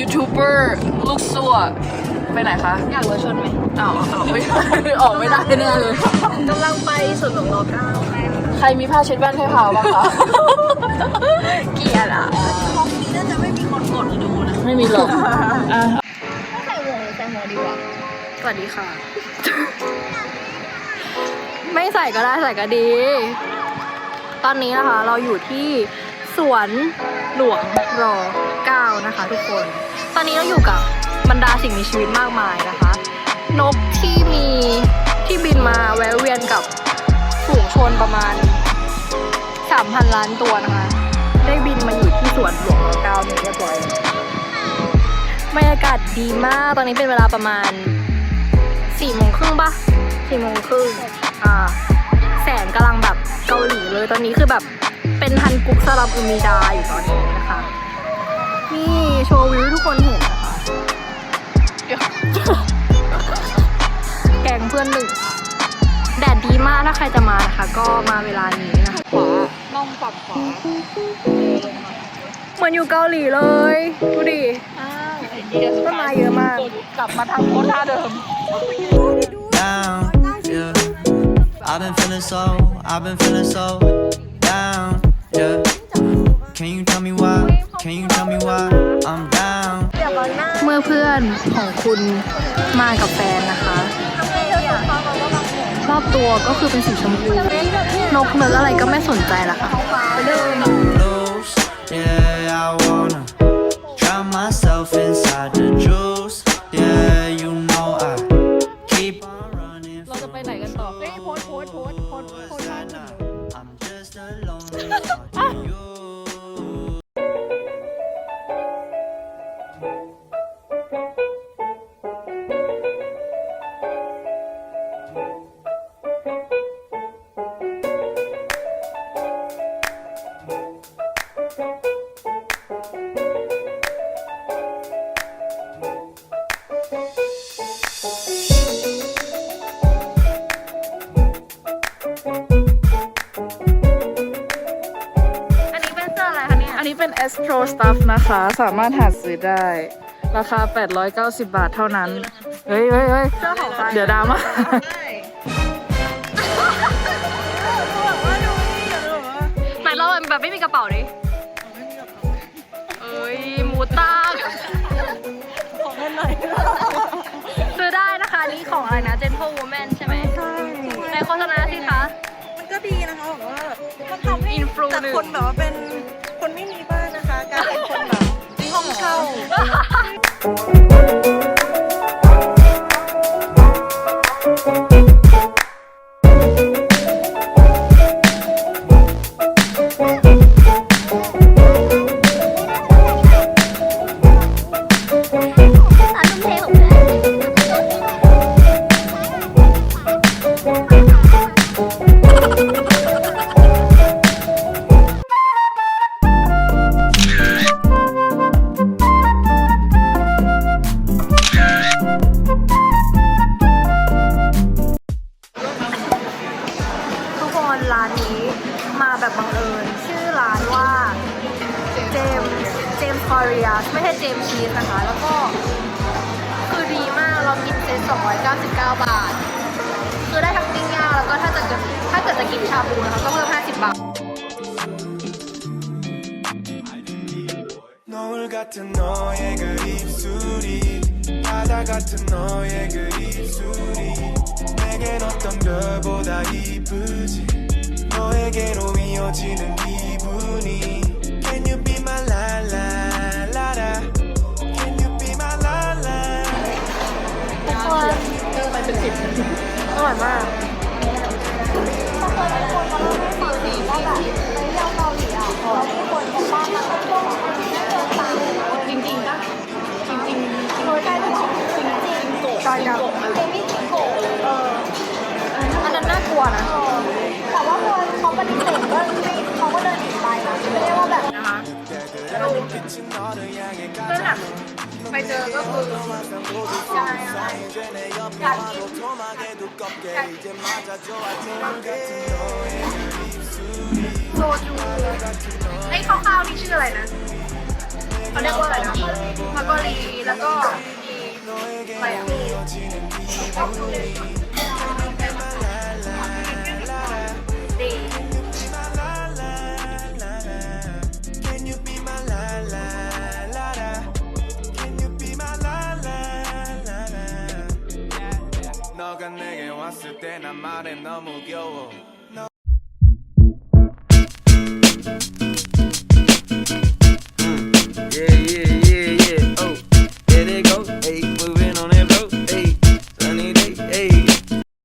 ยูทูบเบอร์ลูกสัวไปไหนคะอยากรถชนไหมอ้าวอ้าวไม่ออกไม่ได้แน่เลยกำลังไปสวนหลวงรอเก้าใครมีผ้าเช็ดแว่นให้พาวบ้างคะเกลียดอะห้องนี้น่าจะไม่มีคนกดดูนะไม่มีหรอกอะใส่หมวกหรือใส่หมวกดีวะสวัสดีค่ะ ไม่ใส่ก็ได้ใส่ก็ดี ตอนนี้นะคะเราอยู่ที่สวนหลวงรอเก้านะคะทุกคน ตอนนี้เราอยู่กับบรรดาสิ่งมีชีวิตมากมายนะคะ นกที่มีที่บินมาแวะเวียนกับฝูงชนประมาณ 3,000 ล้านตัวนะคะ ได้บินมาอยู่ที่สวนหลวงรอเก้าเนี่ยเรียบร้อยแล้วบรรยากาศดีมาก ตอนนี้เป็นเวลาประมาณ4โมงครึ่งปะ4โมงครึ่งอ่า แสงกำลังแบบเกาหลีเลย ตอนนี้คือแบบเป็นฮันกุกสลัมอุมิดาอยู่ตอนนี้นะคะ นี่โชว์วิวทุกคนเห็นนะคะแกงเพื่อนหนึ่งแดดดีมากถ้าใครจะมานะคะ ก็มาเวลานี้นะคะขวาน้องปรับขวาเหมือนอยู่เกาหลีเลยดูดิต้นไม้เยอะมาก กลับมาทางโพสท่าเดิม down. Yeah. I've been feeling so, I've been feeling so down. Yeah. ของคุณมากับแฟนนะคะ รอบตัวก็คือเป็นสีชมพู นกเนื้ออะไรก็ไม่สนใจละค่ะ Loose. Yeah, I wanna drown myself inside the juice. Yeah, you know I keep on running. เราจะไปไหนกันต่อ เฮ้ยโพสโพสโพสโพสโพสท่าหนึ่ง I'm just a lonely อันนี้เป็น Astro Stuff นะคะสามารถหาซื้อได้ ราคา 890 บาทเท่านั้น เฮ้ยเฮ้ยเฮ้ยเสื้อของใครเดี๋ยวดราม่าไหนเราแบบไม่มีกระเป๋าดิเอ้ยหมูตากของเล่นหน่อยซื้อได้นะคะอันนี่ของอะไรนะ Gentle Woman ใช่ไหมใช่ในโฆษณาสิคะ มันก็ดีนะคะแบบว่าแบบมันทำให้อินฟลูจากหนึ่งคนแบบว่าเป็นคนไม่มีบ้าน เช่า คอรียไม่ใช่เจมชีสนะคะ แล้วก็คือดีมากเรากินเซต299 บาท คือได้ทั้งปิ้งย่างแล้วก็ถ้าจะถ้าเกิดจะกินชาบูนะคะก็เพิ่ม 50 บาท 노을 같은 너의 그 입술이 바다 같은 너의 그 입술이 내겐 어떤 별보다 이쁘지 너에게로 이어지는 기분이 ร่อยมากจริงจริงปะจริงจริงจริงใกล้จริงจริงจริงโกะจริงโกะจริงโกะเอออันนั้นน่ากลัวนะแต่ว่าคนเขาปฏิเสธก็ม่เขาก็เดินหนีไปนะไม่ได้ว่าแบบนะคะแล้วก็แบบ ไปเจอก็คือใช่ใช่การกินโซจูไอ้ข้าวๆนี่ชื่ออะไรนะเขาเรียกว่าอะไรนะมาโกรีแล้วก็มีอะไรอะ 때 난 말해 너무 겨워